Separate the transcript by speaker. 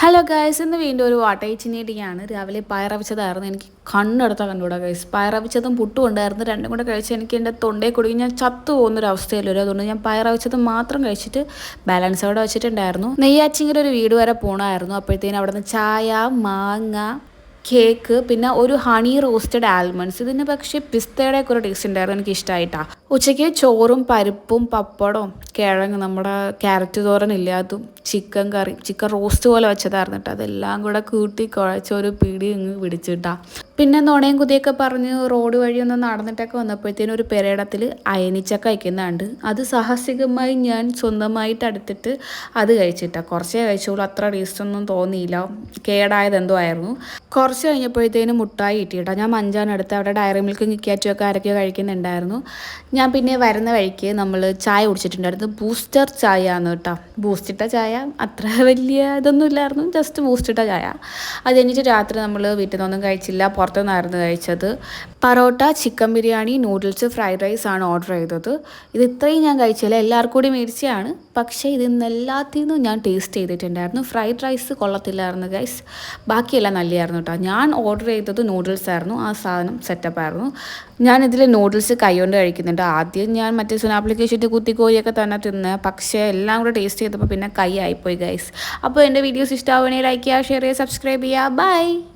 Speaker 1: Hello guys ഇന്ന് വീണ്ടും ഒരു വാട്ടയച്ചിനേടിയാണ്. രാവിലെ പയറവിച്ചതായിരുന്നു എനിക്ക് കണ്ണെടുത്ത കണ്ടുകൂടാ ഗൈസ് പയറവിച്ചതും പുട്ടും ഉണ്ടായിരുന്നു രണ്ടും കൂടെ കഴിച്ച് എനിക്ക് എന്റെ തൊണ്ടയിൽ കുടുങ്ങി. ഞാൻ ചത്തു പോകുന്നൊരു അവസ്ഥയിലൊരു അതുകൊണ്ട് ഞാൻ പയറവിച്ചത് മാത്രം കഴിച്ചിട്ട് ബാലൻസ് അവിടെ വെച്ചിട്ടുണ്ടായിരുന്നു. നെയ്യാച്ചിങ്ങനെ ഒരു വീട് വരെ പോകണമായിരുന്നു അപ്പോഴത്തേനും അവിടെ നിന്ന് ചായ മാങ്ങ കേക്ക് പിന്നെ ഒരു ഹണി റോസ്റ്റഡ് ആൽമണ്ട്സ് ഇതിന് പക്ഷേ പിസ്തയുടെ ഒക്കെ ഒരു ടേസ്റ്റ് ഉണ്ടായിരുന്നു എനിക്ക് ഇഷ്ടമായിട്ടാണ് ഉച്ചയ്ക്ക് ചോറും പരിപ്പും പപ്പടവും കിഴങ്ങ്. നമ്മുടെ ക്യാരറ്റ് തോരനില്ല അതും ചിക്കൻ കറി. ചിക്കൻ റോസ്റ്റ് പോലെ വെച്ചതായിരുന്നു കേട്ടോ. അതെല്ലാം കൂടെ കൂട്ടി കുഴച്ച ഒരു പിടി ഇങ്ങ് പിടിച്ചിട്ടാ. പിന്നെ നുണയും കുതിയൊക്കെ പറഞ്ഞ് റോഡ് വഴി ഒന്ന് നടന്നിട്ടൊക്കെ വന്നപ്പോഴത്തേനും ഒരു പെരേടത്തിൽ അയനിച്ചക്ക കഴിക്കുന്നുണ്ട് അത് സാഹസികമായി ഞാൻ സ്വന്തമായിട്ട് അടുത്തിട്ട് അത് കഴിച്ചിട്ടാ. കുറച്ചേ കഴിച്ചോളൂ അത്ര ടേസ്റ്റ് ഒന്നും തോന്നിയില്ല. കേടായത് എന്തോ ആയിരുന്നു. കുറച്ച് കഴിഞ്ഞപ്പോഴത്തേനും മുട്ടായി കിട്ടിയിട്ടാ. ഞാൻ മഞ്ചാനെടുത്ത് അവിടെ ഡയറി മിൽക്കും കിക്കാറ്റും ഒക്കെ കഴിക്കുന്നുണ്ടായിരുന്നു. ഞാൻ പിന്നെ വരുന്ന വഴിക്ക് നമ്മൾ ചായ കുടിച്ചിട്ടുണ്ടായിരുന്നു. ബൂസ്റ്റർ ചായ ആണ് കേട്ടോ. ബൂസ്റ്റിട്ട ചായ. അത്ര വലിയ ഇതൊന്നും ഇല്ലായിരുന്നു. ജസ്റ്റ് ബൂസ്റ്റിട്ട ചായ. അത് കഴിഞ്ഞിട്ട് രാത്രി നമ്മൾ വീട്ടിൽ നിന്നൊന്നും കഴിച്ചില്ല. പുറത്തുനിന്നായിരുന്നു കഴിച്ചത്. Parotta chicken biryani noodles fried rice ആണ് ഓർഡർ ചെയ്തത്. ഇത് ഇത്രയും ഞാൻ കഴിച്ചില്ല എല്ലാവർക്കും കൂടി മേടിച്ചതാണ് പക്ഷേ ഇതിന്ന് എല്ലാത്തിൽ നിന്നും ഞാൻ ടേസ്റ്റ് ചെയ്തിട്ടുണ്ടായിരുന്നു. ഫ്രൈഡ് റൈസ് കൊള്ളത്തില്ലായിരുന്നു ഗൈസ് ബാക്കിയെല്ലാം നല്ലതായിരുന്നു കേട്ടോ. ഞാൻ ഓർഡർ ചെയ്തത് നൂഡിൽസ് ആയിരുന്നു. ആ സാധനം സെറ്റപ്പ് ആയിരുന്നു. ഞാൻ ഇതിൽ നൂഡിൽസ് കൈകൊണ്ട് കഴിക്കുന്നുണ്ട്. ആദ്യം ഞാൻ മറ്റേ സുനാപ്ലിക്കേഷന്റെ കുത്തിക്കോരിയൊക്കെ തന്നെ തിന്ന് പക്ഷേ എല്ലാം കൂടെ ടേസ്റ്റ് ചെയ്തപ്പോൾ പിന്നെ കൈ ആയിപ്പോയി ഗൈസ് അപ്പോൾ എന്റെ വീഡിയോസ് ഇഷ്ടമാവണേ ലൈക്ക് ചെയ്യുക ഷെയർ ചെയ്യുക സബ്സ്ക്രൈബ് ചെയ്യുക. ബൈ